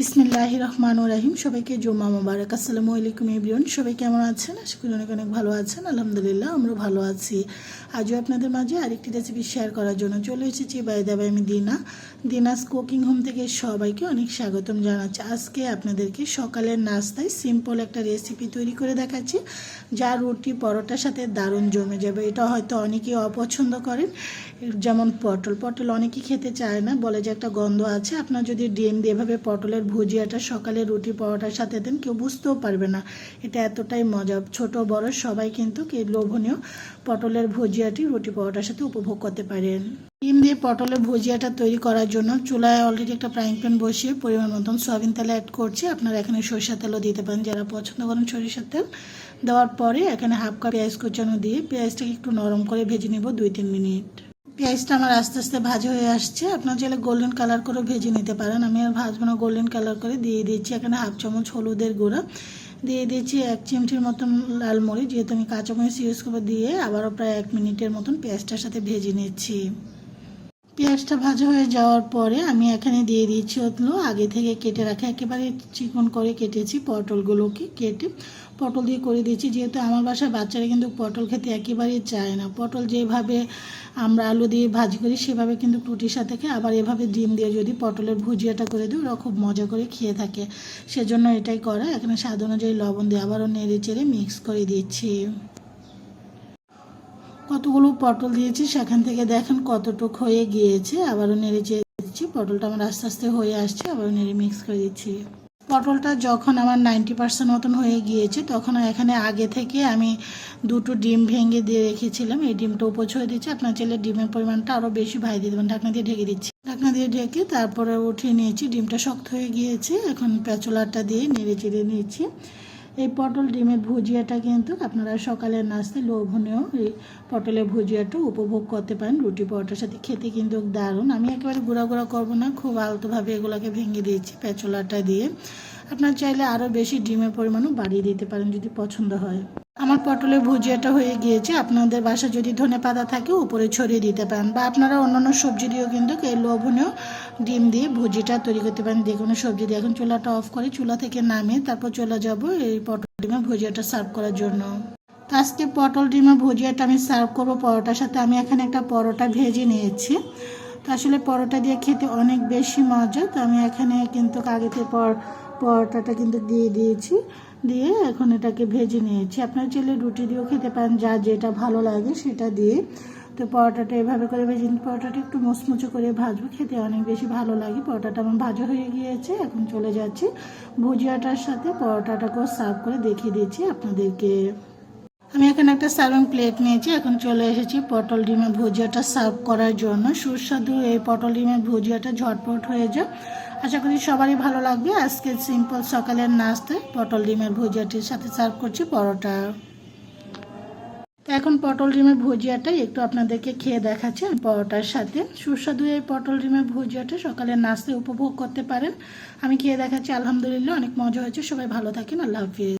বিসমিল্লাহ রহমান রাহিম। সবাইকে জুম্মা মোবারক। আসসালামু আলাইকুম, এভরিওয়ান। সবাই কেমন আছেন? আশা করি অনেক অনেক ভালো আছেন। আলহামদুলিল্লাহ আমরা ভালো আছি। আজও আপনাদের মাঝে আরেকটি রেসিপি শেয়ার করার জন্য চলে এসেছি বাই দাবাই আমি দিনা দিনাস কুকিং হোম থেকে সবাইকে অনেক স্বাগতম জানাচ্ছি। আজকে আপনাদেরকে সকালের নাস্তায় সিম্পল একটা রেসিপি তৈরি করে দেখাচ্ছি, যা রুটি, পরোটার সাথে দারুণ জমে যাবে। এটা হয়তো অনেকেই অপছন্দ করেন। যেমন পটল পটল অনেকেই খেতে চায় না। বলে যে একটা গন্ধ আছে। আপনার যদি ডিম দিয়ে এভাবে পটলের ভুজিয়াটা সকালে রুটি পরোটার সাথে দেন, কেউ বুঝতেও পারবে না। এটা এতটাই মজা। ছোট, বড় সবাই কিন্তু এই লোভনীয় পটলের ভুজিয়াটি রুটি পরোটার সাথে উপভোগ করতে পারেন। ডিম দিয়ে পটলের ভুজিয়াটা তৈরি করার জন্য চুলায় অলরেডি একটা ফ্রাইং প্যান বসিয়ে পরিমাণ মতন সয়াবিন তেল অ্যাড করছি। আপনারা এখানে সরিষার তেলও দিতে পারেন। যারা পছন্দ করেন সরিষার তেল দেওয়ার পরে এখানে হাফ কাপ পেঁয়াজ কুচানো দিয়ে পেঁয়াজটাকে একটু নরম করে ভেজে নেব দুই তিন মিনিট। পেঁয়াজটা আমার আস্তে আস্তে ভাজা হয়ে আসছে। আপনার চাইলে গোল্ডেন কালার করে ভেজে নিতে পারেন। আমি আর ভাজবো না গোল্ডেন কালার করে দিয়ে দিচ্ছি এখানে হাফ চামচ হলুদের গুঁড়া। দিয়ে দিয়েছি এক চিমটির মতন লাল মরিচ, যেহেতু আমি কাঁচামরিচ ইউজ করে দিয়ে আবারও প্রায় এক মিনিটের মতন পেঁয়াজটার সাথে ভেজে নিচ্ছি। পেঁয়াজটা ভাজা হয়ে যাওয়ার পরে আমি এখানে দিয়ে দিচ্ছি হলো আগে থেকে কেটে রাখা, একেবারে চিকন করে কেটেছি পটলগুলোকে কেটে। পটল দিয়ে করে দিয়েছি, যেহেতু আমার বাসায় বাচ্চারা কিন্তু পটল খেতে একেবারেই চায় না। পটল যেভাবে আমরা আলু দিয়ে ভাজি করি, সেভাবে কিন্তু রুটির সাথে খেয়ে আবার এভাবে ডিম দিয়ে যদি পটলের ভুজিয়াটা করে দিই ওরা খুব মজা করে খেয়ে থাকে। সেজন্য এটাই করা। এখানে স্বাদ অনুযায়ী লবণ দিয়ে আবারও নেড়ে চেড়ে মিক্স করে দিচ্ছি। কতগুলো পটল দিয়েছি সেখান থেকে দেখেন কতটুক হয়ে গিয়েছে। আবারও নেড়ে চেড়ে দিচ্ছি। পটলটা আমার আস্তে আস্তে হয়ে আসছে। আবারও নেড়ে মিক্স করে দিচ্ছি। পটলটা যখন আমার নাইনটি পার্সেন্ট মতন হয়ে গিয়েছে, তখন এখানে আগে থেকে আমি দুটো ডিম ভেঙে দিয়ে রেখেছিলাম। এই ডিমটা উপর ছড়ে দিচ্ছি আপনার চাইলে ডিমের পরিমাণটা আরও বেশি ভাই দিয়ে দেবেন। ঢাকনা দিয়ে ঢেকে দিচ্ছি। ঢাকনা দিয়ে ঢেকে তারপরে উঠিয়ে নিয়েছি। ডিমটা শক্ত হয়ে গিয়েছে। এখন পেঁচলাটা দিয়ে নেড়ে চেড়ে নিয়েছি এই পটল ডিমের ভুজিয়াটা কিন্তু আপনারা সকালের নাস্তায় লোভনীয় এই পটলের ভুজিয়াটা উপভোগ করতে পারেন। রুটি পরোটার সাথে খেতে কিন্তু দারুণ। আমি একেবারে গুঁড়া গুঁড়া করব না, খুব আলতোভাবে এগুলোকে ভেঙে দিয়েছি, পেঁচলাটা দিয়ে। আপনার চাইলে আরও বেশি ডিমের পরিমাণও বাড়িয়ে দিতে পারেন যদি পছন্দ হয়। আমার পটলের ভুজিয়াটা হয়ে গিয়েছে। আপনাদের বাসা যদি ধনে পাতা থাকে, উপরে ছড়িয়ে দিতে পারেন বা আপনারা অন্যান্য সবজি দিয়েও কিন্তু এই লোভনীয় ডিম দিয়ে ভুজিটা তৈরি করতে পারেন। যে কোনো সবজি দিয়ে। এখন চুলাটা অফ করে চুলা থেকে নামিয়ে তারপর চলে যাব এই পটল ডিমের ভুজিয়াটা সার্ভ করার জন্য। আজকে পটল ডিমের ভুজিয়াটা আমি সার্ভ করব পরোটার সাথে। আমি এখানে একটা পরোটা ভেজে নিয়েছি। তো আসলে পরোটা দিয়ে খেতে অনেক বেশি মজা। তো আমি এখানে কিন্তু আগেতে পর পরোটাটা কিন্তু দিয়ে দিয়েছি। দিয়ে এখন এটাকে ভেজে নিয়েছি। আপনার চাইলে রুটি দিয়েও খেতে পারেন, যা যেটা ভালো লাগে সেটা দিয়ে। তো পরোটাটা এভাবে করে ভেজে। পরোটাটা একটু মুচমুচো করে ভাজবো, খেতে অনেক বেশি ভালো লাগে। পরোটাটা আমার ভাজা হয়ে গিয়েছে, এখন চলে যাচ্ছি। ভুজিয়াটার সাথে পরোটাটাকেও সার্ভ করে দেখিয়ে দিচ্ছি আপনাদেরকে। আমি এখানে একটা সার্ভিং প্লেট নিয়েছি, এখন চলে এসেছি পটল ডিমের ভুজিয়াটা সার্ভ করার জন্য। সুস্বাদু এই পটল ডিমের ভুজিয়াটা ঝটপট হয়ে যায় আশা করি সবারই ভালো লাগবে। আজকে সিম্পল সকালের নাস্তে পটল ডিমের ভুজিয়াটির সাথে সার্ভ করছি পরোটা। এখন পটল ডিমের ভুজিয়াটাই একটু আপনাদেরকে খেয়ে দেখাচ্ছি পরোটার সাথে। সুস্বাদু এই পটল ডিমের ভুজিয়াটা সকালের নাস্তে উপভোগ করতে পারেন। আমি খেয়ে দেখাচ্ছি, আলহামদুলিল্লাহ, অনেক মজা হয়েছে। সবাই ভালো থাকেন, আল্লাহ হাফিজ।